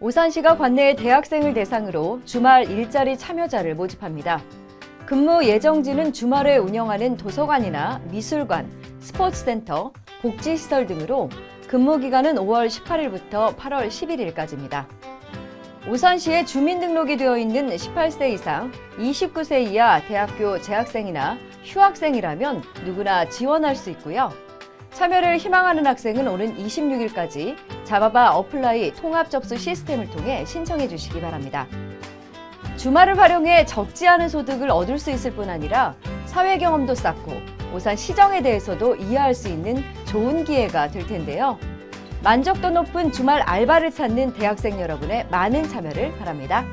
오산시가 관내 대학생을 대상으로 주말 일자리 참여자를 모집합니다. 근무 예정지는 주말에 운영하는 도서관이나 미술관, 스포츠센터, 복지시설 등으로 근무 기간은 5월 18일부터 8월 11일까지입니다. 오산시에 주민등록이 되어 있는 18세 이상, 29세 이하 대학교 재학생이나 휴학생이라면 누구나 지원할 수 있고요. 참여를 희망하는 학생은 오는 26일까지 자바바 어플라이 통합 접수 시스템을 통해 신청해 주시기 바랍니다. 주말을 활용해 적지 않은 소득을 얻을 수 있을 뿐 아니라 사회 경험도 쌓고 오산 시정에 대해서도 이해할 수 있는 좋은 기회가 될 텐데요. 만족도 높은 주말 알바를 찾는 대학생 여러분의 많은 참여를 바랍니다.